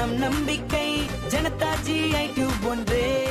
நம் நம்பிக்கை. ஜனதாஜி ஐ டியூப் ஒன்றே.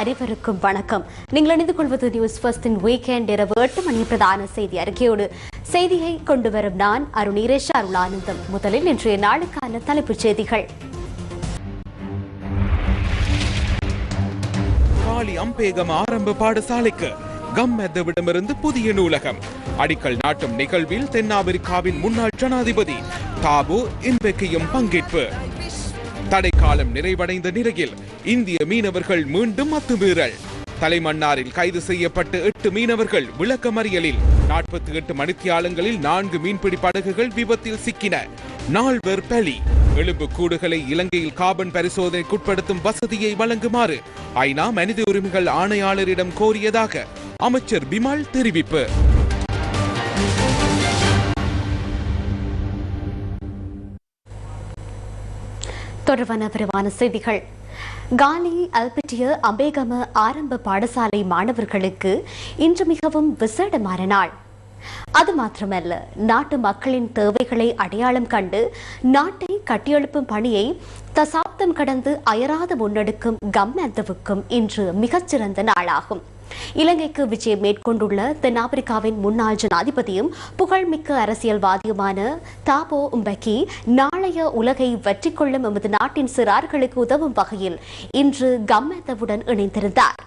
அனைவருக்கும் வணக்கம். நீங்கள் இணைந்து கொள்வது நியூஸ் ஃபர்ஸ்டின் வீக்கெண்ட் இரவு எட்டு மணி பிரதான செய்தி அறிக்கையோடு. செய்தியை கொண்டு வரும் நான் அருணீரேஷ் அருளானந்தம் முதலில் இன்றைய நாளுக்கான தலைப்புச் செய்திகள். காலி அம்பேகம் ஆரம்ப பாடசாலைக்கு கம்மெத்தவிடமிருந்து புதிய நூலகம். அடிக்கல் நாட்டும் நிகழ்வில் தென்னாப்பிரிக்காவின் முன்னாள் ஜனாதிபதி தாபு இன்பெக்கையும் பங்கேற்பு. தடைக்காலம் நிறைவடைந்த நிலையில் இந்திய மீனவர்கள் மீண்டும் அத்துமீறல். தலைமன்னாரில் கைது செய்யப்பட்ட எட்டு மீனவர்கள் விளக்கமறியலில். நாற்பத்தி எட்டு மணித்தியாலங்களில் நான்கு மீன்பிடி படகுகள் விபத்தில் சிக்கின. நால்வர் பலி எலும்பு கூடுகளை இலங்கையில் காபன் பரிசோதனைக்குட்படுத்தும் வசதியை வழங்குமாறு ஐநா மனித உரிமைகள் ஆணையாளரிடம் கோரியதாக அமைச்சர் பிமால் தெரிவிப்பு. தொடர்பான விரிவான செய்திகள். காலி அல்பிட்டிய அம்பேகம ஆரம்ப பாடசாலை மாணவர்களுக்கு இன்று மிகவும் விசேடமான நாள். அது மாத்திரமல்ல நாட்டு மக்களின் தேவைகளை அடையாளம் கண்டு நாட்டை கட்டியெழுப்பும் பணியை தசாப்தம் கடந்து அயராது முன்னெடுக்கும் கம்மெந்தவுக்கும் இன்று மிகச்சிறந்த நாளாகும். இலங்கைக்கு விஜயம் மேற்கொண்டுள்ள தென்னாப்பிரிக்காவின் முன்னாள் ஜனாதிபதியும் புகழ்மிக்க அரசியல்வாதியுமான தாபோ உம்பக்கி நாளைய உலகை வெற்றி கொள்ளும் எமது நாட்டின் சிறார்களுக்கு உதவும் வகையில் இன்று கம்மெத்தவுடன் இணைந்திருந்தார்.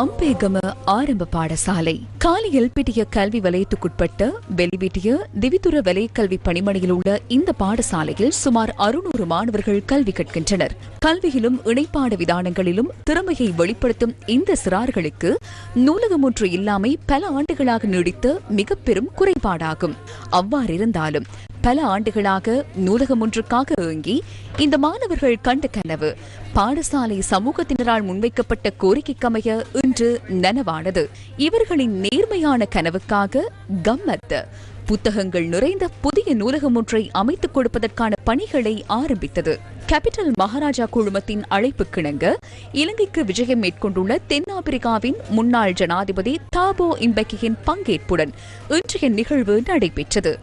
அம்பேகம ஆரம்ப பாடசாலை. காலியில் பிட்டிய கல்வி வலயத்துக்குட்பட்ட வெளிவிட்டிய திவிதுர வலய கல்வி பணிமனையில் உள்ள இந்த பாடசாலையில் சுமார் அறுநூறு மாணவர்கள் கல்வி கற்கின்றனர். கல்வியிலும் இணைப்பாட விதானங்களிலும் திறமையை வெளிப்படுத்தும் இந்த சிறார்களுக்கு நூலகம் ஒன்று இல்லாமை பல ஆண்டுகளாக நீடித்த மிக பெரும் குறைபாடாகும். அவ்வாறிருந்தாலும் பல ஆண்டுகளாக நூலகம் ஒன்றுக்காக ஏங்கி இந்த மாணவர்கள் கண்ட கனவு பாடசாலை சமூகத்தினரால் முன்வைக்கப்பட்ட கோரிக்கைக்கமைய இன்று நனவானது. இவர்களின் நேர்மையான கனவுக்காக கம்மத்த புத்தகங்கள் நிறைந்த புதிய நூலகம் ஒன்றை அமைத்துக் கொடுப்பதற்கான பணிகளை ஆரம்பித்தது. கேபிட்டல் மகாராஜா குழுமத்தின் அழைப்புக்கிணங்க இலங்கைக்கு விஜயம் மேற்கொண்டுள்ள தென்னாப்பிரிக்காவின் முன்னாள் ஜனாதிபதி தாபோ இம்பெக்கியின் பங்கேற்புடன் இன்றைய நிகழ்வு நடைபெற்றது.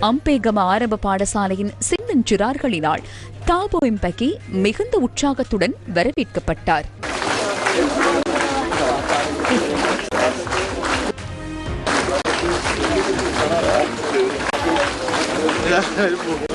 அம்பேகம ஆரம்ப பாடசாலையின் சின்னஞ்சிறார்களினால் தாபோ இம்பக்கி மிகுந்த உற்சாகத்துடன் வரவேற்கப்பட்டார்.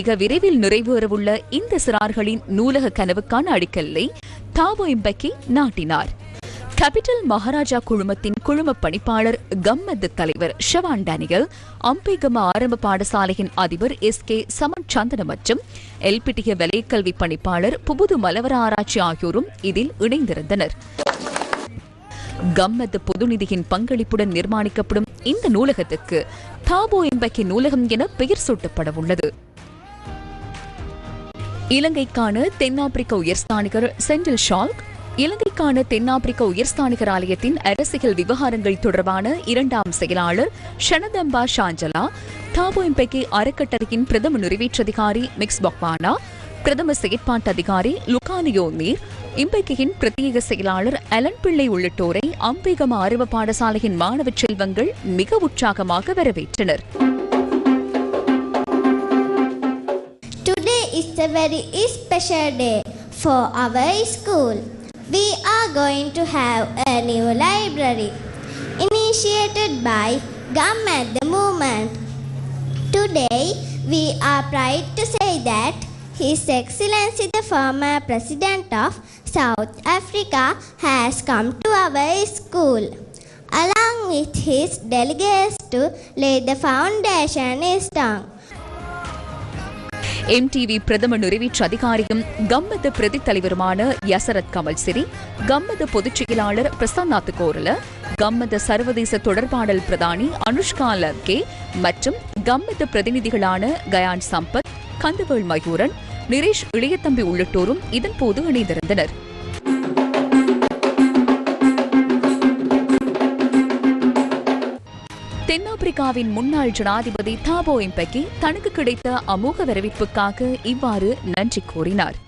மிக விரைவில் நிறைவேறவுள்ள இந்த சிறார்களின் நூலக கனவுக்கான அடிக்கல்லை தாவோ இம்பக்கி நாட்டினார். கேபிட்டல் மகாராஜா குழுமத்தின் குழும பணிப்பாளர் கம்மத்து தலைவர் ஷவான் டேனியல் அம்பேகம ஆரம்ப பாடசாலையின் அதிபர் எஸ் கே சமன் சந்தன மற்றும் எல்பிட்டிய வலைக்கல்வி பணிப்பாளர் புபுது மலவர ஆராய்ச்சி ஆகியோரும் இதில் இணைந்திருந்தனர். கம்மத்து பொது நிதியின் பங்களிப்புடன் நிர்மாணிக்கப்படும் இந்த நூலகத்துக்கு தாபோ எம்பக்கி நூலகம் என பெயர் சூட்டப்பட உள்ளது இலங்கைக்கான தென்னாப்பிரிக்க உயர்ஸ்தானிகர் சென்டில் ஷால்க் இலங்கைக்கான தென்னாப்பிரிக்க உயர்ஸ்தானிகர் ஆலயத்தின் அரசியல் விவகாரங்கள் தொடர்பான இரண்டாம் செயலாளர் ஷனதம்பா ஷாஞ்சலா தாபோ எம்பெக்கி அறக்கட்டளையின் பிரதம நிறைவேற்றதிகாரி மிக்ஸ் பக்வானா பிரதம செயற்பாட்டு அதிகாரி லுகானியோ நீர் இம்பெக்கியின் பிரத்யேக செயலாளர் அலன் பிள்ளை உள்ளிட்டோரை அம்பேகம ஆர்வ பாடசாலையின் மாணவ செல்வங்கள் மிக உற்சாகமாக வரவேற்றனர். Is a very special day for our school. We are going to have a new library initiated by Gum at the Movement. Today, we are proud to say that His Excellency the former President of South Africa has come to our school. Along with his delegates to lay the foundation stone. MTV பிரதம நிறைவேற்று அதிகாரியும் கம்மத பிரதி தலைவருமான யசரத் கமல் சிரி கம்மத பொதுச் செயலாளர் பிரசன்னாத் கோரல கம்மத சர்வதேச தொடர்பாடல் பிரதானி அனுஷ்கா லர்கே மற்றும் கம்மத பிரதிநிதிகளான கயான் சம்பத் கந்தவேள் மயூரன் நிரேஷ் இளையத்தம்பி உள்ளிட்டோரும் இதன்போது இணைந்திருந்தனர். தென்னாப்பிரிக்காவின் முன்னாள் ஜனாதிபதி தாபோ எம்பெக்கி தனக்கு கிடைத்த அமோக வரவேற்புக்காக இவ்வாறு நன்றி கூறினார்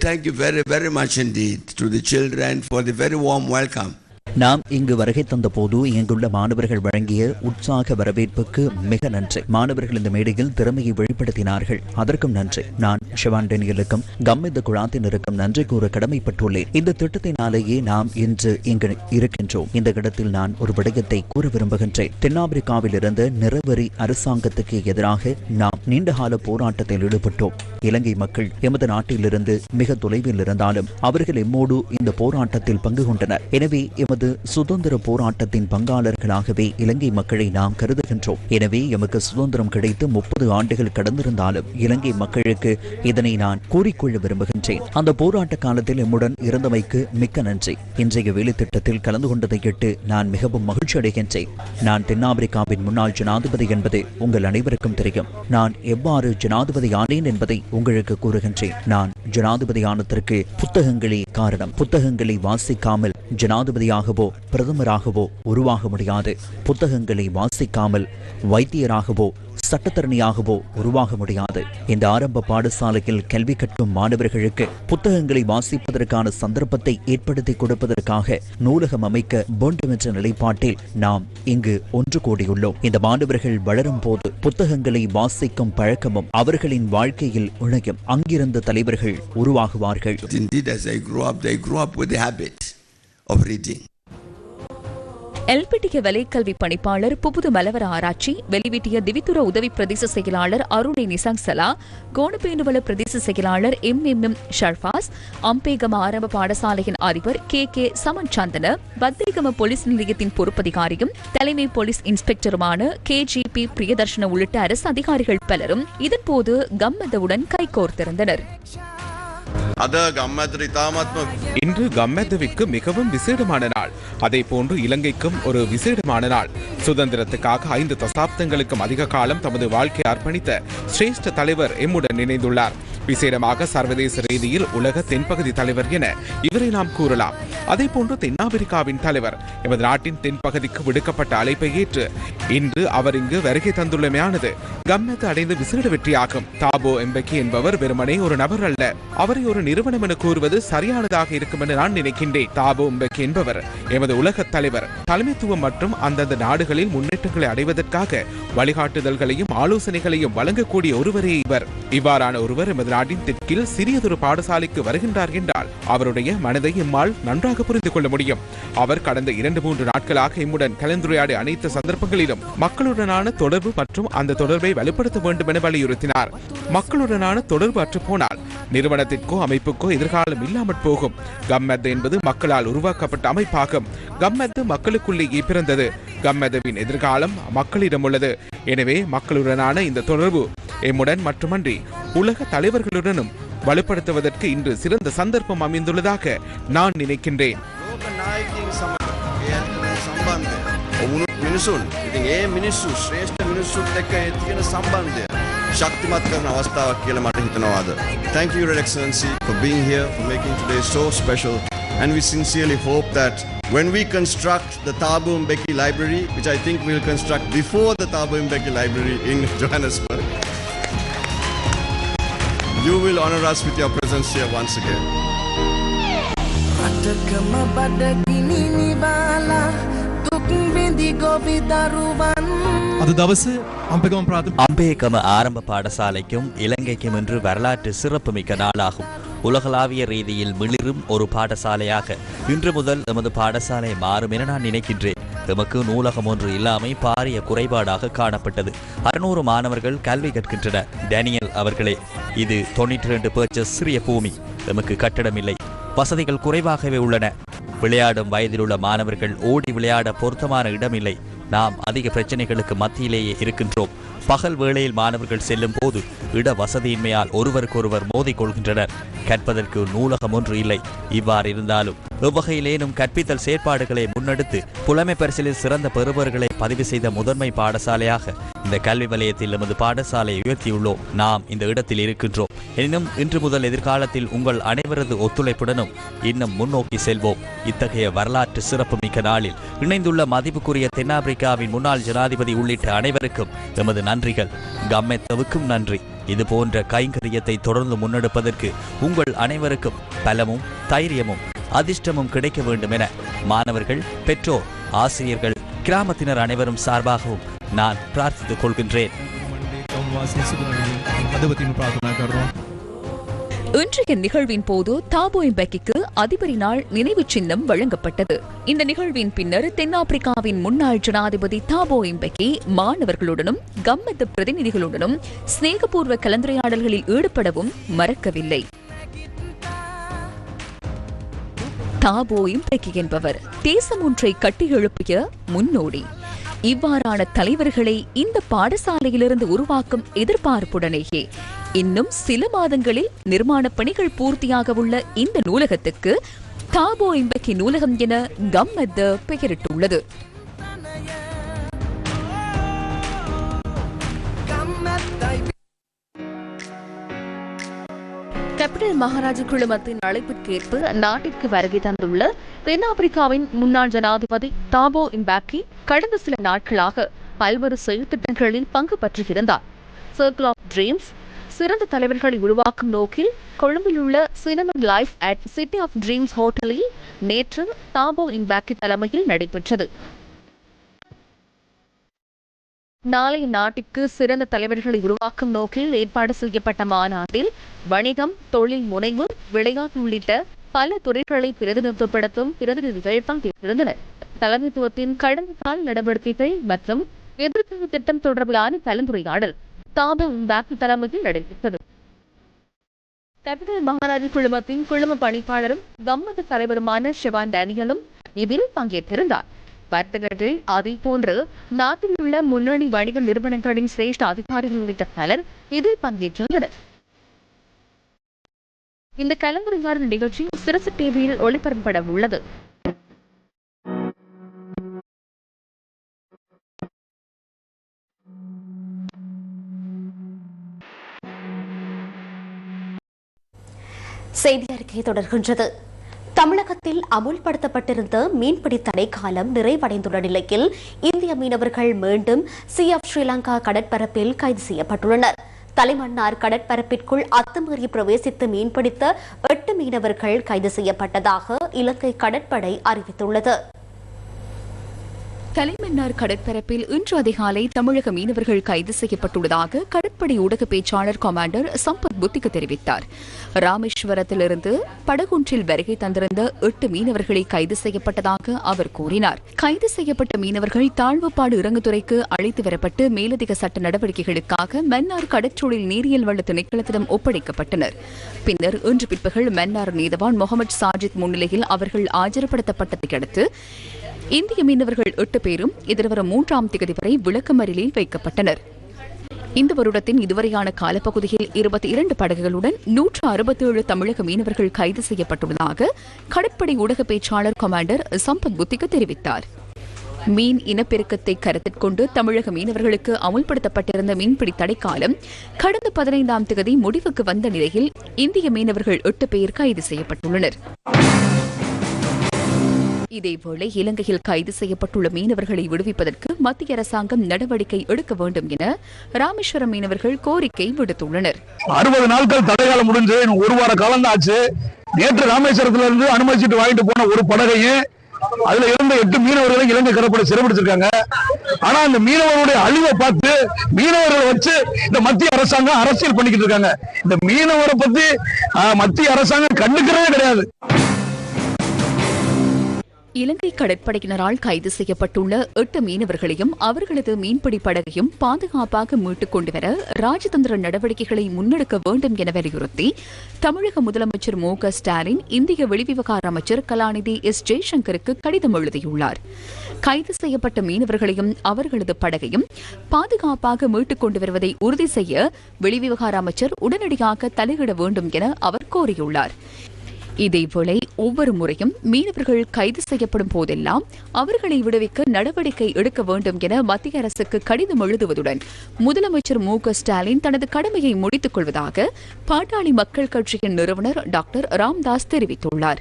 Thank you very, very much indeed to the children for the very warm welcome. நாம் இங்கு வருகை தந்தபோது இங்குள்ள மாணவர்கள் வழங்கிய உற்சாக வரவேற்புக்கு மிக நன்றி. மாணவர்கள் இந்த மேடையில் திறமையை வெளிப்படுத்தினார்கள். அதற்கும் நன்றி. நான் ஷிவான் டெனியலுக்கும் கம்மித குழாத்தினருக்கும் நன்றி கூற கடமைப்பட்டுள்ளேன். இந்த திட்டத்தினாலேயே நாம் இன்று இங்கு இருக்கின்றோம். இந்த இடத்தில் நான் ஒரு விடயத்தை கூற விரும்புகின்றேன். தென்னாப்பிரிக்காவில் இருந்த நிறவரி அரசாங்கத்துக்கு எதிராக நாம் நீண்டகால போராட்டத்தில் ஈடுபட்டோம். இலங்கை மக்கள் எமது நாட்டிலிருந்து மிக தொலைவில் இருந்தாலும் அவர்கள் எம்மோடு இந்த போராட்டத்தில் பங்கு கொண்டனர். எனவே எமது சுதந்திர போராட்டத்தின் பங்காளர்களாகவே இலங்கை மக்களை நாம் கருதுகின்றோம். எனவே எமக்கு சுதந்திரம் கிடைத்து முப்பது ஆண்டுகள் கடந்திருந்தாலும் இலங்கை மக்களுக்கு இதனை நான் கூறிக்கொள்ள விரும்புகின்றேன். அந்த போராட்ட காலத்தில் எம்முடன் இருந்தமைக்கு மிக்க நன்றி. இன்றைய வேலை திட்டத்தில் கலந்து கொண்டதை கேட்டு நான் மிகவும் மகிழ்ச்சி அடைகின்றேன். நான் தென்னாப்பிரிக்காவின் முன்னாள் ஜனாதிபதி என்பது உங்கள் அனைவருக்கும் தெரியும். நான் எவ்வாறு ஜனாதிபதி ஆனேன் என்பதை உங்களுக்கு கூறுகின்றேன். நான் ஜனாதிபதி ஆனதற்கு புத்தகங்களே காரணம். புத்தகங்களை வாசிக்காமல் ஜனாதிபதியாக ஜனாதிபதியாகவோ பிரதமராகவோ உருவாக முடியாது. புத்தகங்களை வாசிக்காமல் வைத்தியராகவோ சட்டத்தரணியாகவோ உருவாக முடியாது. இந்த ஆரம்ப பாடசாலையில் கல்வி கற்கும் மாணவர்களுக்கு புத்தகங்களை வாசிப்பதற்கான சந்தர்ப்பத்தை ஏற்படுத்தி கொடுப்பதற்காக நூலகம் அமைக்க வேண்டும் என்ற நிலைப்பாட்டில் நாம் இங்கு ஒன்று கூடியுள்ளோம். இந்த மாணவர்கள் வளரும் போது புத்தகங்களை வாசிக்கும் பழக்கமும் அவர்களின் வாழ்க்கையில் இணையும் அங்கிருந்த தலைவர்கள் உருவாகுவார்கள். Indeed, as they grew up, they grew up with the habit of reading. Elpitiya வலைக்கல்வி பணிப்பாளர் புபுது மலவர ஆராய்ச்சி வெளிவீட்டிய திவித்துற உதவி பிரதேச செயலாளர் அருணை நிசங்சலா கோணப்பேனுவல பிரதேச செயலாளர் M M M Sharfaz Ambegama ஆரம்ப பாடசாலையின் அதிபர் கே கே சமன் சந்தன பத்திரிகம போலீஸ் நிலையத்தின் பொறுப்பதிகாரியும் தலைமை போலீஸ் இன்ஸ்பெக்டருமான கே ஜி பி பிரியதர்ஷன உள்ளிட்ட அரசு அதிகாரிகள் பலரும் இதன்போது கம்மதவுடன் கைகோர்த்திருந்தனர். இன்று கம்மத்தவிக்கு மிகவும் விசேடமான நாள். அதே போன்று இலங்கைக்கும் ஒரு விசேடமான நாள். சுதந்திரத்துக்காக ஐந்து தசாப்தங்களுக்கும் அதிக காலம் தமது வாழ்க்கை அர்ப்பணித்த சிரேஷ்ட தலைவர் எம்முடன் இணைந்துள்ளார். விசேடமாக சர்வதேச ரீதியில் உலக தென்பகுதி தலைவர் என இவரை நாம் கூறலாம். அதே போன்று தென்னாப்பிரிக்காவின் தலைவர் எமது நாட்டின் தென்பகுதிக்கு விடுக்கப்பட்ட அழைப்பை ஏற்று இன்று அவர் இங்கு வருகை தந்துள்ளமையானது. கம்மெத்து அடைந்த விசேட வெற்றியாகும். தாபோ எம்பெக்கி என்பவர் வெறுமனே ஒரு நபர் அல்ல. அவரை ஒரு நிறுவனம் என கூறுவது சரியானதாக இருக்கும் என நான் நினைக்கின்றேன். தாபோ எம்பெக்கி என்பவர் எமது உலக தலைவர். தலைமைத்துவம் மற்றும் அந்தந்த நாடுகளில் முன்னேற்றங்களை அடைவதற்காக வழிகாட்டுதல்களையும் ஆலோசனைகளையும் வழங்கக்கூடிய ஒருவரே இவர். இவ்வாறான ஒருவர் எமது நாட்டின் தெற்கில் சிறியதொரு பாடசாலைக்கு வருகின்றார் என்றால் அவருடைய மனதை எம்மால் நன்றாக புரிந்து கொள்ள முடியும். அவர் கடந்த இரண்டு மூன்று நாட்களாக எம்முடன் கலந்துரையாடி அனைத்து சந்தர்ப்பங்களிலும் மக்களுடனான தொடர்பு மற்றும் அந்த தொடர்பை வலுப்படுத்த வேண்டும் என வலியுறுத்தினார் மக்களுடனான தொடர்பு அற்று போனால் நிறுவனத்திற்கோ அமைப்புக்கோ எதிர்காலம் இல்லாமற் போகும் கம்மெத் என்பது மக்களால் உருவாக்கப்பட்ட அமைப்பாகும் கம்மெத் மக்களுக்குள்ளேயே பிறந்தது கம்மெதவின் எதிர்காலம் மக்களிடம் உள்ளது எனவே மக்களுடனான இந்த தொடர்பு எம்முடன் மட்டுமன்றி உலக தலைவர்களுடனும் வலுப்படுத்துவதற்கு இன்று சிறந்த சந்தர்ப்பம் அமைந்துள்ளதாக நான் நினைக்கின்றேன் ලෝක නායකින් සමඟ ඒ ඇතිවන සම්බන්ධය ඔවුනුත් මිනිසුන් ඉතින් ඒ මිනිස්සු ශ්‍රේෂ්ඨ මිනිස්සුත් එක්ක ඒ තියෙන සම්බන්ධය ශක්තිමත් කරන අවස්ථාවක් කියලා මට හිතනවාද. Thank you, Your Excellency, for being here, for making today so special. And we sincerely hope that when we construct the Thabo Mbeki Library, which I think we'll construct before the Thabo Mbeki Library in Johannesburg, you will honor us with your presence here once again. රටකම බඩගිනි නිවාලා දුක් විඳි ගොවි දරුවන් අද දවස අම්පගම ප්‍රාථ அம்பேகம ஆரம்ப பாடசாலைக்கும் இலங்கைக்கும் இன்று வரலாற்று சிறப்புமிக்க நாளாகும் உலகளாவிய ரீதியில் மிளிரும் ஒரு பாடசாலையாக இன்று முதல் எமது பாடசாலை மாறும் என நான் நினைக்கின்றேன் எமக்கு நூலகம் ஒன்று இல்லாமை பாரிய குறைபாடாக காணப்பட்டது அறுநூறு மாணவர்கள் கல்வி கற்கின்றனர் டேனியல் அவர்களே இது தொண்ணூற்றி ரெண்டு பேர்ச்சஸ் சிறிய பூமி எமக்கு கட்டடமில்லை வசதிகள் குறைவாகவே உள்ளன விளையாடும் வயதில் உள்ள மாணவர்கள் ஓடி விளையாட பொருத்தமான இடமில்லை நாம் அதிக பிரச்சனைகளுக்கு மத்தியிலேயே இருக்கின்றோம். பகல் வேளையில் மாணவர்கள் செல்லும் போது இட வசதியின்மையால் ஒருவருக்கொருவர் மோதிக் கொள்கின்றனர். கற்பதற்கு நூலகம் ஒன்று இல்லை. இவ்வாறு இருந்தாலும் எவ்வகையிலேனும் கற்பித்தல் செயற்பாடுகளை முன்னெடுத்து புலமை பரிசலில் சிறந்த பெறுபவர்களை பதிவு செய்த முதன்மை பாடசாலையாக இந்த கல்வி வலயத்தில் நமது பாடசாலையை உயர்த்தியுள்ளோம். நாம் இந்த இடத்தில் இருக்கின்றோம். எனினும் இன்று முதல் எதிர்காலத்தில் உங்கள் அனைவரது ஒத்துழைப்புடனும் இன்னும் முன்னோக்கி செல்வோம். இத்தகைய வரலாற்று சிறப்புமிக்க நாளில் இணைந்துள்ள மதிப்புக்குரிய தென்னாப்பிரிக்காவின் முன்னாள் ஜனாதிபதி உள்ளிட்ட அனைவருக்கும் எமது நன்றிகள். கம்மெத்தவுக்கும் நன்றி. இது போன்ற கைங்கரியத்தை தொடர்ந்து முன்னெடுப்பதற்கு உங்கள் அனைவருக்கும் பலமும் தைரியமும் அதிர்ஷ்டமும் கிடைக்க வேண்டும் என மாணவர்கள் பெற்றோர் ஆசிரியர்கள் கிராமத்தினர் அனைவரும் சார்பாகவும் நான் பிரார்த்தித்துக் கொள்கின்றேன். இன்றைய நிகழ்வின் போது தாபோ எம்பக்கிக்கு அதிபரினால் நினைவு சின்னம் வழங்கப்பட்டது. இந்த நிகழ்வின் பின்னர் தென்னாப்பிரிக்காவின் முன்னாள் ஜனாதிபதி தாபோ எம்பெக்கி மாணவர்களுடனும் கம்மத்து பிரதிநிதிகளுடனும் சிநேகபூர்வ கலந்துரையாடல்களில் ஈடுபடவும் மறக்கவில்லை. தாபோ இம்பெக்கி என்பவர் தேசம் ஒன்றை கட்டியெழுப்பிய முன்னோடி. இவ்வாறான தலைவர்களை இந்த பாடசாலையிலிருந்து உருவாக்கும் எதிர்பார்ப்புடனேயே இன்னும் சில மாதங்களில் நிர்மாணப் பணிகள் பூர்த்தியாக உள்ள இந்த நூலகத்துக்கு தாபோ இம்பக்கி நூலகம் என கம்மத் பெயரிட்டுள்ளது. கேபிட்டல் மகாராஜா குழுமத்தின் அழைப்பிற்கேற்ப நாட்டிற்கு வருகை தந்துள்ள தென்னாப்பிரிக்காவின் முன்னாள் ஜனாதிபதி தாபோ இம்பாக்கி கடந்த சில நாட்களாக பல்வேறு செயல்திட்டங்களில் பங்கு பற்றியிருந்தார் சர்க்கிள் ஆஃப் ட்ரீம்ஸ் சிறந்த தலைவர்களை உருவாக்கும் நோக்கில் கொழும்பில் உள்ள cinnamon life at city of dreams ஹோட்டலில் நேற்று தாபோ இம்பாக்கி தலைமையில் நடைபெற்றது. நாளை நாட்டிற்கு சிறந்த தலைவர்களை உருவாக்கும் நோக்கில் ஏற்பாடு செய்யப்பட்ட மாநாட்டில் வணிகம் தொழில் முனைவு விளையாட்டு உள்ளிட்ட பல துறைகளை பிரதிநிதித்துவப்படுத்தும் பிரதிநிதிகள் பங்கேற்றிருந்தனர். தலைமைத்துவத்தின் கடந்த கால நடவடிக்கைகள் மற்றும் எதிர்ப்பு திட்டம் தொடர்பிலான கலந்துரையாடல் தாபம் பேக்கு தலைமையில் நடைபெற்றது. கேபிட்டல் மகாராஜா குழுமத்தின் குழும பணிப்பாளரும் கம்மத தலைவருமான சிவான் டேனியலும் இதில் பங்கேற்றிருந்தார். வர்த்தகர்கள் அதே போன்று நாட்டில் உள்ள முன்னணி வணிக நிறுவனங்களின் சிரேஷ்ட அதிகாரிகள் உள்ளிட்ட பலர் இதில் பங்கேற்றுள்ளனர். இந்த கலந்துரையாடல் நிகழ்ச்சி சிறசு டிவியில் ஒளிபரப்பட உள்ளது. செய்தி அறிக்கை தொடர்கின்றது. தமிழகத்தில் அமுல்படுத்தப்பட்டிருந்த மீன்பிடி காலம் நிறைவடைந்துள்ள நிலையில் இந்திய மீனவர்கள் மீண்டும் சி ஆஃப் ஸ்ரீலங்கா கடற்பரப்பில் கைது செய்யப்பட்டுள்ளனர். தலைமன்னார் கடற்பரப்பிற்குள் அத்துமீறி பிரவேசித்து மீன்பிடித்த எட்டு மீனவர்கள் கைது செய்யப்பட்டதாக இலங்கை கடற்படை அறிவித்துள்ளது. தலைமன்னார் கடற்பரப்பில் இன்று அதிகாலை தமிழக மீனவர்கள் கைது செய்யப்பட்டுள்ளதாக கடற்படை ஊடக பேச்சாளர் கமாண்டர் சம்பத் புத்திக்கு தெரிவித்தார். ராமேஸ்வரத்திலிருந்து படகொன்றில் வருகை தந்திருந்த எட்டு மீனவர்களை கைது செய்யப்பட்டதாக அவர் கூறினார். கைது செய்யப்பட்ட மீனவர்கள் தாழ்வுப்பாடு இறங்குதுறைக்கு அழைத்து வரப்பட்டு மேலதிக சட்ட நடவடிக்கைகளுக்காக மன்னார் கடற்றொழில் நீரியல் வள திணைக்களத்திடம் ஒப்படைக்கப்பட்டனர். பின்னர் இன்று பிற்பகல் மன்னார் நீதவான் முகமது சாஜித் முன்னிலையில் அவர்கள் ஆஜர்படுத்தப்பட்டதை அடுத்து இந்திய மீனவர்கள் எட்டு பேரும் எதிர்வரும் மூன்றாம் திகதி வரை விளக்கமறியலில் வைக்கப்பட்டனர். இந்த வருடத்தின் இதுவரையான காலப்பகுதியில் இருபத்தி இரண்டு படகுகளுடன் நூற்று அறுபத்தேழு தமிழக மீனவர்கள் கைது செய்யப்பட்டுள்ளதாக கடற்படை ஊடக பேச்சாளர் கமாண்டர் சம்பத் புத்திக்கு தெரிவித்தார். மீன் இனப்பெருக்கத்தை கருத்தில் கொண்டு தமிழக மீனவர்களுக்கு அமுல்படுத்தப்பட்டிருந்த மீன்பிடி தடைக்காலம் கடந்த பதினைந்தாம் தேதி முடிவுக்கு வந்த நிலையில் இந்திய மீனவர்கள் எட்டு பேர் கைது செய்யப்பட்டுள்ளனர். இதேவேளை இலங்கையில் கைது செய்யப்பட்டுள்ள மீனவர்களை விடுவிப்பதற்கு மத்திய அரசாங்கம் நடவடிக்கை எடுக்க வேண்டும் என ராமேஸ்வரம் மீனவர்கள் கோரிக்கை விடுத்துள்ளனர். அறுபது நாட்கள் தடைகாலம் முடிஞ்சு ஒரு வார காலம் தான் ஆச்சு நேற்று ராமேஸ்வரத்துல இருந்து அனுமதிச்சுட்டு வாங்கிட்டு போன ஒரு படகையும் அதுல இருந்த எட்டு மீனவர்களை இலங்கை கடற்படை சிறைபிடிச்சிருக்காங்க ஆனா அந்த மீனவர்களுடைய அழிவை பார்த்து மீனவர்களை வச்சு இந்த மத்திய அரசாங்கம் அரசியல் பண்ணிக்கிட்டு இருக்காங்க. இந்த மீனவரை பத்தி ஆஹ், மத்திய அரசாங்கம் கண்டுக்கிறதே கிடையாது. இலங்கை கடற்படையினரால் கைது செய்யப்பட்டுள்ள எட்டு மீனவர்களையும் அவர்களது மீன்பிடி படகையும் பாதுகாப்பாக மீட்டுக் கொண்டுவர ராஜதந்திர நடவடிக்கைகளை முன்னெடுக்க வேண்டும் என வலியுறுத்தி தமிழக முதலமைச்சர் மு க ஸ்டாலின் இந்திய வெளிவிவகார அமைச்சர் கலாநிதி எஸ் ஜெய்சங்கருக்கு கடிதம் எழுதியுள்ளார். கைது செய்யப்பட்ட மீனவர்களையும் அவர்களது படகையும் பாதுகாப்பாக மீட்டுக் கொண்டு வருவதை உறுதி செய்ய வெளிவிவகார அமைச்சர் உடனடியாக தலையிட வேண்டும் என அவர் கோரியுள்ளார். இதேவேளை ஒவ்வொரு முறையும் மீனவர்கள் கைது செய்யப்படும் போதெல்லாம் அவர்களை விடுவிக்க நடவடிக்கை எடுக்க வேண்டும் என மத்திய அரசுக்கு கடிதம் எழுதுவதுடன் முதலமைச்சர் மு க ஸ்டாலின் தனது கடமையை முடித்துக் கொள்வதாக பாட்டாளி மக்கள் கட்சியின் நிறுவனர் டாக்டர் ராம்தாஸ் தெரிவித்துள்ளார்.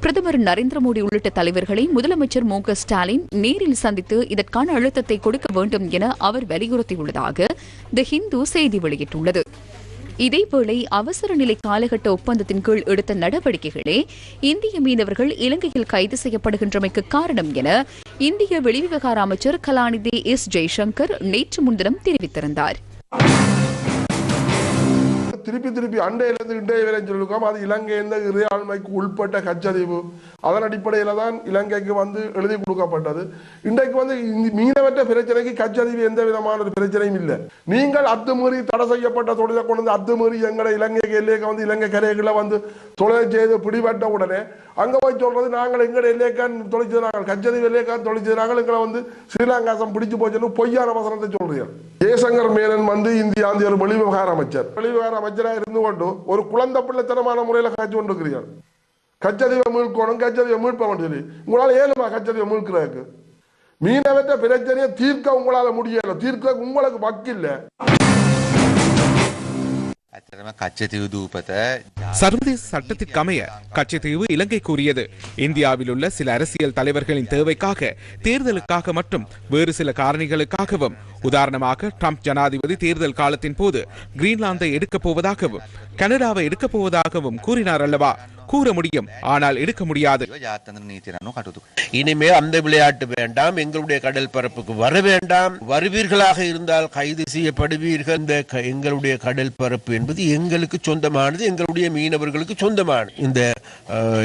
பிரதமர் நரேந்திர மோடி உள்ளிட்ட தலைவர்களை முதலமைச்சர் மு க ஸ்டாலின் நேரில் சந்தித்து இதற்கான அழுத்தத்தை கொடுக்க வேண்டும் என அவர் வலியுறுத்தியுள்ளதாக தி ஹிந்து செய்தி வெளியிட்டுள்ளது. இதேவேளை அவசர நிலை காலகட்ட ஒப்பந்தத்தின் கீழ் எடுத்த நடவடிக்கைகளே இந்திய மீனவர்கள் இலங்கையில் கைது செய்யப்படுகின்றமைக்கு காரணம் என இந்திய வெளிவிவகார அமைச்சர் கலாநிதி எஸ் ஜெய்சங்கர் நேற்று முன்தினம் தெரிவித்திருந்தார். திருப்பி திருப்பி அண்டையிலிருந்து இண்டைய வரை சொல்லிருக்கோம் அது இலங்கை எந்த இறையாண்மைக்கு உள்பட்ட கச்சதீவு. அதன் அடிப்படையில் தான் இலங்கைக்கு வந்து எழுதி கொடுக்கப்பட்டது. இன்றைக்கு வந்து இந்த மீனவற்ற பிரச்சனைக்கு கச்சதீவு எந்த விதமான ஒரு பிரச்சனையும் இல்லை. நீங்கள் அத்துமீறி தடை செய்யப்பட்ட தொழிலை கொண்டு வந்து அத்துமீறி எங்களை இலங்கைக்கு எல்லைக்கு வந்து இலங்கை கரைகளை வந்து தொழிலை செய்து பிடிபட்ட உடனே அங்க போய் சொல்றது நாங்கள் எங்கட எல்லைக்கான் தொழிச்சது நாங்கள் கச்சதீவு எல்லைக்கான் தொழிச்சது நாங்கள் எங்களை வந்து ஸ்ரீலங்காசம் பிடிச்சு போச்சுன்னு பொய்யான வசனத்தை சொல்றீங்க ஜெயசங்கர் மேனன் வந்து இந்தியா ஒரு வெளிவிவகார அமைச்சர். வெளிவிவகார அமைச்சர் ഹജ്ജറായി ഇരുന്നു കൊണ്ട് ഒരു കുളന്തപ്പിള്ളത്തനമാണ് മുറയിലെ ഹജ്ജ് കൊണ്ടിരിക്കുകയാണ് கச்சதீவை மீட்கணும் கச்சதீவை மீட்போம்னு சொல்லி உங்களால் ஏழுமா கச்சதீவை மீட்கிறதுக்கு மீனவற்ற பிரச்சனையை தீர்க்க உங்களால் முடியல தீர்க்க உங்களுக்கு வக்கில்ல சர்வதேச சட்டத்திற்கமைய கச்சத்தீவு இலங்கை கூறியது இந்தியாவில் உள்ள சில அரசியல் தலைவர்களின் தேவைக்காக தேர்தலுக்காக மட்டும் வேறு சில காரணிகளுக்காகவும் உதாரணமாக ட்ரம்ப் ஜனாதிபதி தேர்தல் காலத்தின் போது கிரீன்லாந்தை எடுக்கப் போவதாகவும் கனடாவை எடுக்கப் போவதாகவும் கூறினார் அல்லவா? கூற முடியும். ஆனால் எடுக்க முடியாது. இனிமேல் அந்த விளையாட்டு வேண்டாம். எங்களுடைய கடல் பரப்புக்கு வர வேண்டாம். வருவீர்களாக இருந்தால் கைது செய்யப்படுவீர்கள். இந்த எங்களுடைய கடல் பரப்பு என்பது எங்களுக்கு சொந்தமானது. எங்களுடைய மீனவர்களுக்கு சொந்தமானது. இந்த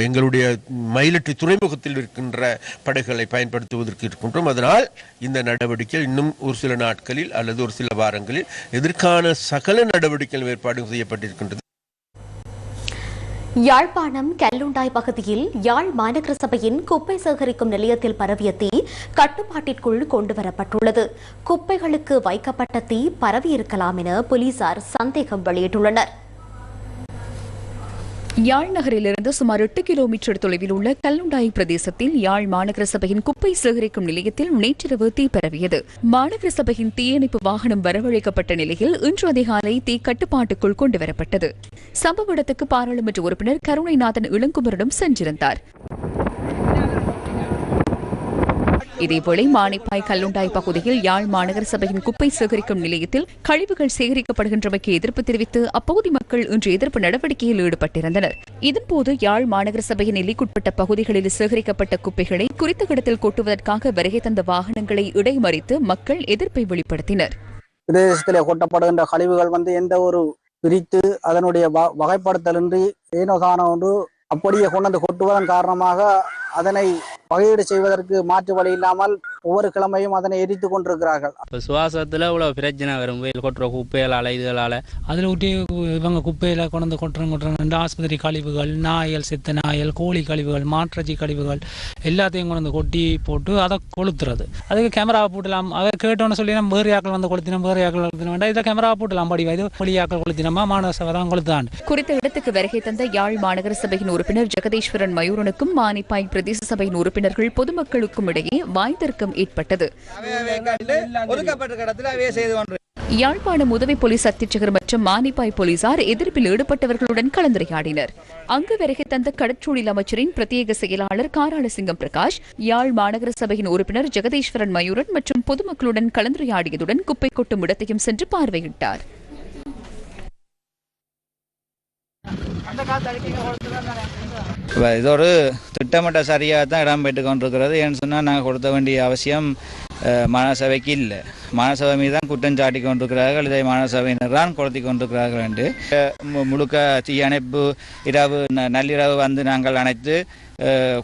எங்களுடைய மயிலட்டு துறைமுகத்தில் இருக்கின்ற படைகளை பயன்படுத்துவதற்கு இருக்கின்றோம். அதனால் இந்த நடவடிக்கை இன்னும் ஒரு சில நாட்களில் அல்லது ஒரு சில வாரங்களில் எதிர்கான சகல நடவடிக்கைகள் ஏற்பாடு செய்யப்பட்டிருக்கின்றது. யாழ்ப்பாணம் கல்லுண்டாய் பகுதியில் யாழ் மாநகர சபையின் குப்பை சேகரிக்கும் நிலையத்தில் பரவிய தீ கட்டுப்பாட்டிற்குள் கொண்டுவரப்பட்டுள்ளது. குப்பைகளுக்கு வைக்கப்பட்ட தீ பரவியிருக்கலாம் என போலீசார் சந்தேகம் வெளியிட்டுள்ளனர். யாழ் நகரிலிருந்து சுமார் எட்டு கிலோமீட்டர் தொலைவில் உள்ள கல்லுண்டாய் பிரதேசத்தில் யாழ் மாநகர சபையின் குப்பை சேகரிக்கும் நிலையத்தில் நேற்றிரவு தீ பரவியது. மாநகர சபையின் தீயணைப்பு வாகனம் வரவழைக்கப்பட்ட நிலையில் இன்று அதிகாலை தீ கட்டுப்பாட்டுக்குள் கொண்டுவரப்பட்டது. சம்பவ இடத்துக்கு பாராளுமன்ற உறுப்பினர் கருணைநாதன் இளங்குமரனும் சென்றிருந்தார். இதேவேளை மானிப்பாய் கல்லுண்டாய் பகுதியில் யாழ் மாநகர சபையின் குப்பை சேகரிக்கும் நிலையத்தில் கழிவுகள் சேகரிக்கப்படுகின்றமைக்கு எதிர்ப்பு தெரிவித்து அப்பகுதி மக்கள் இன்று எதிர்ப்பு நடவடிக்கையில் ஈடுபட்டிருந்தனர். இதன்போது யாழ் மாநகர சபையின் எல்லைக்குட்பட்ட பகுதிகளில் சேகரிக்கப்பட்ட குப்பைகளை குறித்த இடத்தில் கொட்டுவதற்காக வருகை தந்த வாகனங்களை இடைமறித்து மக்கள் எதிர்ப்பை வெளிப்படுத்தினர். பிரதேசத்திலே கொட்டப்படுகின்ற கழிவுகள் வந்து எந்த ஒரு பிரித்து அதனுடைய வ- வகைப்படுத்தலின்றி ஏனோ காண ஒன்று அப்படியே கொண்டு வந்து கொட்டுவதன் காரணமாக அதனை வகையீடு செய்வதற்கு மாற்று வழி இல்லாமல் ஒவ்வொரு கிழமையும் அதனை எரித்து கொண்டிருக்கிறார்கள். இப்போ சுவாசத்தில் இவ்வளோ பிரச்சனை வரும். வெயில் கொட்டுற குப்பைகளால் இதுகளால் அதில் விட்டு இவங்க குப்பையில் கொண்டு கொட்டுறோம் கொட்டுறோம் ஆஸ்பத்திரி கழிவுகள் நாயல் செத்த நாயல் கோழி கழிவுகள் மாற்றச்சி கழிவுகள் எல்லாத்தையும் கொண்டு கொட்டி போட்டு அதை கொளுத்துறது. அதுக்கு கேமராவை போட்டலாம். அதை கேட்டோன்னு சொல்லி நம்ம வேறு ஆக்கள் வந்து கொளுத்தினோம் வேறு ஆக்கள் கொளுத்தின வேண்டாம் இதில் கேமராவை போட்டலாம். படி இது வெளியாக்கள் கொளுத்தினோமா மாணவ சபை தான் கொளுத்தான் குறித்த இடத்துக்கு வருகை தந்த யாழ் மாநகர சபையின் உறுப்பினர் ஜெகதீஸ்வரன் மயூரனுக்கும் மானிப்பாய் பிரதேச சபையின் உறுப்பினர்கள் பொதுமக்களுக்கும் இடையே வாய்தர்க்கம் ஏற்பட்டது யாழ்ப்பாணம் உதவி போலீஸ் அத்தியட்சகர் மற்றும் மானிப்பாய் போலீசார் எதிர்ப்பில் ஈடுபட்டவர்களுடன் கலந்துரையாடினர். அங்கு வருகை தந்த கடற்றொழில் அமைச்சரின் பிரத்யேக செயலாளர் காராளசிங்கம் பிரகாஷ் யாழ் மாநகர சபையின் உறுப்பினர் ஜெகதீஸ்வரன் மயூரன் மற்றும் பொதுமக்களுடன் கலந்துரையாடியதுடன் குப்பை கொட்டும் இடத்தையும் சென்று பார்வையிட்டார். இப்போ இது ஒரு திட்டமிட்ட சரியாக தான் இடம் பெற்று கொண்டிருக்கிறது. ஏன்னு சொன்னால் நாங்கள் கொடுத்த வேண்டிய அவசியம் மாநகரசபைக்கு இல்லை. மாநகரசபை மீது தான் குற்றம் சாட்டி கொண்டிருக்கிறார்கள் இதை மாநகரசபையினர் தான் கொளுத்தி கொண்டிருக்கிறார்கள் என்று மு- முழுக்க தீயணைப்பு இரவு ந- நள்ளிரவு வந்து நாங்கள் அணைத்து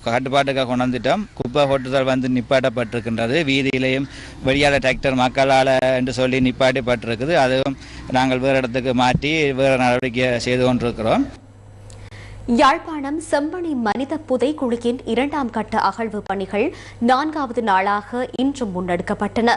கட்டுப்பாட்டுக்காக கொண்டு குப்பை கொட்டுதல் வந்து நிப்பாட்டப்பட்டிருக்கின்றது. வீதியிலையும் வெளியால் டிராக்டர் மக்களால் என்று சொல்லி நிப்பாட்டப்பட்டிருக்குது. அதுவும் நாங்கள் வேறு இடத்துக்கு மாற்றி வேறு நடவடிக்கை செய்து கொண்டிருக்கிறோம். யாழ்ப்பாணம் செம்பனி மனித புதைக்குழியின் இரண்டாம் கட்ட அகழ்வு பணிகள் நான்காவது நாளாக இன்று முன்னெடுக்கப்பட்டன.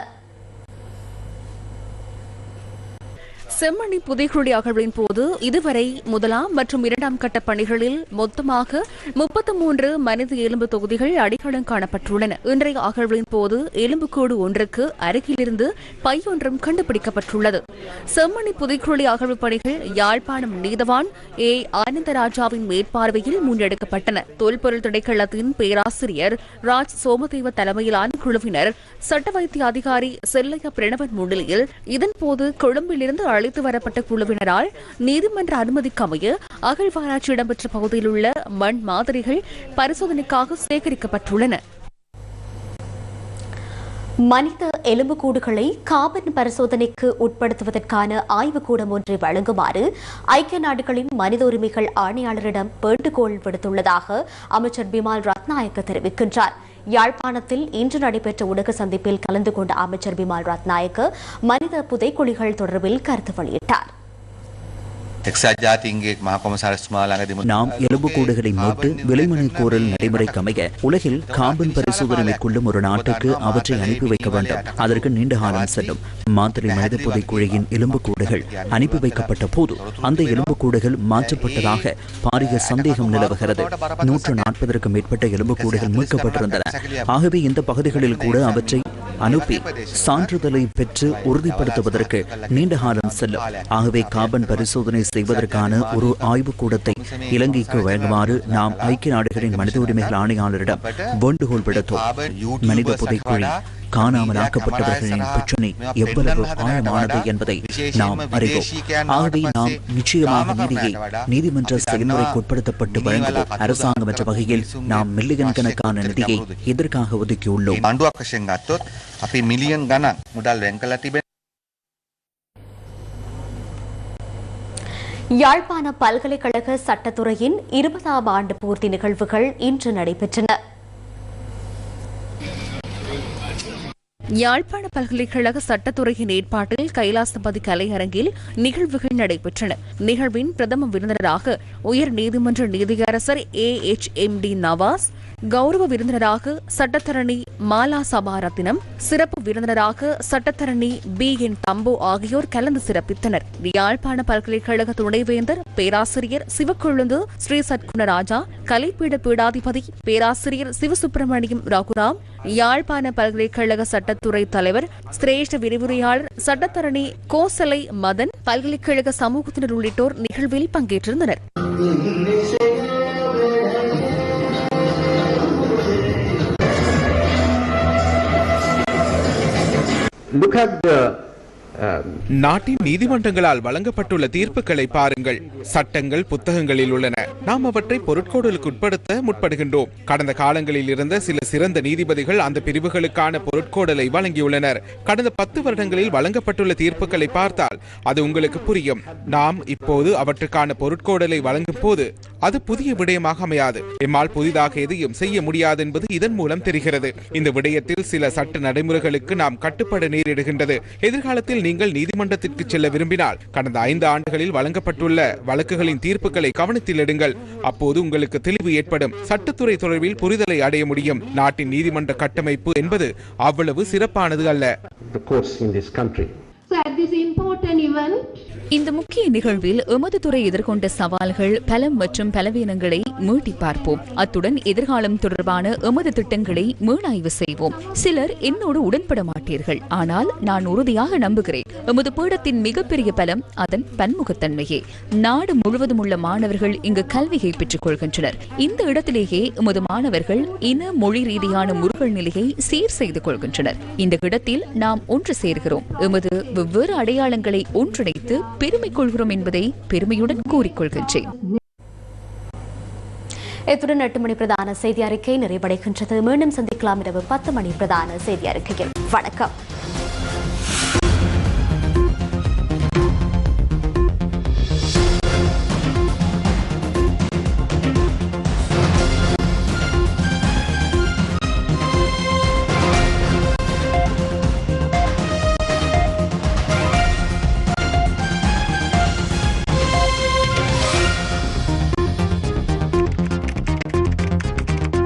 செம்மணி புதைக்குழி அகழ்வின் போது இதுவரை முதலாம் மற்றும் இரண்டாம் கட்ட பணிகளில் மொத்தமாக முப்பத்தி மூன்று மனித எலும்பு தொகுதிகள் அடிகளம் காணப்பட்டுள்ளன. இன்றைய அகழ்வின் போது எலும்புக்கூடு ஒன்றுக்கு அருகிலிருந்து பையொன்றும் கண்டுபிடிக்கப்பட்டுள்ளது. செம்மணி புதைக்குழி அகழ்வு பணிகள் யாழ்ப்பாணம் நீதவான் ஏ. ஆனந்தராஜாவின் மேற்பார்வையில் முன்னெடுக்கப்பட்டன. தொல்பொருள் திணைக்களத்தின் பேராசிரியர் ராஜ் சோமதேவ தலைமையிலான குழுவினர் சட்ட வைத்திய அதிகாரி செல்லையா பிரணவன் முன்னிலையில் இதன்போது கொழும்பிலிருந்து அழைத்து வரப்பட்ட குழுவினரால் நீதிமன்ற அனுமதிக்கமைய அகழ்வாராய்ச்சி இடம்பெற்ற பகுதியில் உள்ள மண் மாதிரிகள் பரிசோதனைக்காக சேகரிக்கப்பட்டுள்ளன. மனித எலும்புக்கூடுகளை காபன் பரிசோதனைக்கு உட்படுத்துவதற்கான ஆய்வுக்கூடம் ஒன்றை வழங்குமாறு ஐக்கிய நாடுகளின் மனித உரிமைகள் ஆணையாளரிடம் வேண்டுகோள் விடுத்துள்ளதாக அமைச்சர் பிமால் ரத்நாயக்க தெரிவிக்கின்றார். யாழ்ப்பாணத்தில் இன்று நடைபெற்ற ஊடக சந்திப்பில் கலந்து கொண்ட அமைச்சர் பிமால் ரத்நாயக்க மனித புதைக்குழிகள் தொடர்பில் கருத்து வெளியிட்டார். நாம் எலும்புக்கூடுகளை மீட்டு விலைமனை கோரல் நடைமுறைக்கு அமைய உலகில் காம்பன் பரிசோதனை மேற்கொள்ளும் ஒரு நாட்டுக்கு அவற்றை அனுப்பி வைக்க வேண்டும். அதற்கு நீண்ட காலம் செல்லும். மாத்திரை மனித புதைக்குழியின் எலும்புக்கூடுகள் அனுப்பி வைக்கப்பட்ட போது அந்த எலும்புக்கூடுகள் மாற்றப்பட்டதாக பாரிய சந்தேகம் நிலவுகிறது. நூற்று நாற்பதற்கும் மேற்பட்ட எலும்புக்கூடுகள் மீட்கப்பட்டிருந்தன. ஆகவே இந்த பகுதிகளில் கூட அவற்றை அனுப்பி சான்றிதழை பெற்று உறுதிப்படுத்துவதற்கு நீண்ட காலம் செல்லும். ஆகவே கார்பன் பரிசோதனை செய்வதற்கான ஒரு ஆய்வுக்கூடத்தை இலங்கைக்கு வழங்குமாறு நாம் ஐக்கிய நாடுகளின் மனித உரிமைகள் ஆணையாளரிடம் வேண்டுகோள் விடுத்தோம். மனித புதைக்குழி காணாமல் ஆக்கப்பட்டவர்களின் பிரச்சனை எவ்வளவு ஆழமானது என்பதை நாம் அறிவோம். ஆகவே நாம் நிச்சயமாக நீதியை நீதிமன்ற செயல்முறைக்கு உட்படுத்தப்பட்டு வழங்குவோம். அரசாங்கம் என்ற வகையில் நாம் மில்லியன் கணக்கான நிதியை இதற்காக ஒதுக்கியுள்ளோம் யாழ்ப்பாண பல்கலைக்கழக சட்டத்துறையின் இருபதாம் ஆண்டு பூர்த்தி நிகழ்வுகள் இன்று நடைபெற்றன. யாழ்ப்பாண பல்கலைக்கழக சட்டத்துறையின் ஏற்பாட்டில் கைலாசபதி கலையரங்கில் நிகழ்வுகள் நடைபெற்றன. நிகழ்வின் பிரதம விருந்தினராக உயர் நீதிமன்ற நீதியரசர் A H M D Nawaz கௌரவ விருந்தினராக சட்டத்தரணி மாலா சபாரத்தினம் சிறப்பு விருந்தினராக சட்டத்தரணி பி என் தம்பு ஆகியோர் கலந்து சிறப்பித்தனர். யாழ்ப்பாண பல்கலைக்கழக துணைவேந்தர் பேராசிரியர் சிவக்கொழுந்து ஸ்ரீ சத்குணராஜா கலைப்பீட பீடாதிபதி பேராசிரியர் சிவசுப்பிரமணியம் ரகுராம் யாழ்ப்பாண பல்கலைக்கழக சட்டத்துறை தலைவர் சிரேஷ்ட விரிவுரையாளர் சட்டத்தரணி கோசலை மதன் பல்கலைக்கழக சமூகத்தினர் உள்ளிட்டோர் நிகழ்வில் பங்கேற்றிருந்தனர். Look at the நாட்டின் நீதிமன்றங்களால் வழங்கப்பட்டுள்ள தீர்ப்புகளை பாருங்கள். சட்டங்கள் புத்தகங்களில் உள்ளன. நாம் அவற்றை பொருட்கோடலுக்கு உட்படுத்த முற்படுகின்றோம். கடந்த காலங்களில் இருந்த சில சிறந்த நீதிபதிகள் அந்த பிரிவுகளுக்கான பொருட்கோடலை வழங்கியுள்ளனர். கடந்த பத்து வருடங்களில் வழங்கப்பட்டுள்ள தீர்ப்புகளை பார்த்தால் அது உங்களுக்கு புரியும். நாம் இப்போது அவற்றுக்கான பொருட்கோடலை வழங்கும் போது அது புதிய விடயமாக அமையாது. எம்மால் புதிதாக எதையும் செய்ய முடியாது என்பது இதன் மூலம் தெரிகிறது. இந்த விடயத்தில் சில சட்ட நடைமுறைகளுக்கு நாம் கட்டுப்பட நேரிடுகின்றது. எதிர்காலத்தில் நீங்கள் நீதிமன்றத்திற்கு செல்ல விரும்பினால் கடந்த ஐந்து ஆண்டுகளில் வழங்கப்பட்டுள்ள வழக்குகளின் தீர்ப்புகளை கவனத்தில் எடுங்கள். அப்போது உங்களுக்கு தெளிவு ஏற்படும். சட்டத்துறை தொடர்பில் புரிதலை அடைய முடியும். நாட்டின் நீதிமன்ற கட்டமைப்பு என்பது அவ்வளவு சிறப்பானது அல்ல. At this important event, இந்த முக்கிய நிகழ்வில் எமது துறை எதிர்கொண்ட சவால்கள் பலம் மற்றும் பலவீனங்களை மீட்டி பார்ப்போம். அத்துடன் எதிர்காலம் தொடர்பான எமது திட்டங்களை மீளாய்வு செய்வோம். சிலர் என்னோடு உடன்பட மாட்டீர்கள். ஆனால் நான் உறுதியாக நம்புகிறேன். எமது பீடத்தின் மிகப்பெரிய பலம் அதன் பன்முகத்தன்மையே. நாடு முழுவதும் உள்ள மாணவர்கள் இங்கு கல்வியை பெற்றுக் கொள்கின்றனர். இந்த இடத்திலேயே எமது மாணவர்கள் இன மொழி ரீதியான முருகல் நிலையை சீர் செய்து கொள்கின்றனர். இந்த இடத்தில் நாம் ஒன்று சேர்கிறோம். எமது வெவ்வேறு அடையாளங்களை ஒன்றிணைத்து பெருமை கொள்கிறோம் என்பதை பெருமையுடன் கூறிக்கொள்கின்றேன். இத்துடன் எட்டு மணி பிரதான செய்தி அறிக்கை நிறைவடைகின்றது. மீண்டும் சந்திக்கலாம் இரவு பத்து மணி பிரதான செய்தி அறிக்கையில். வணக்கம்.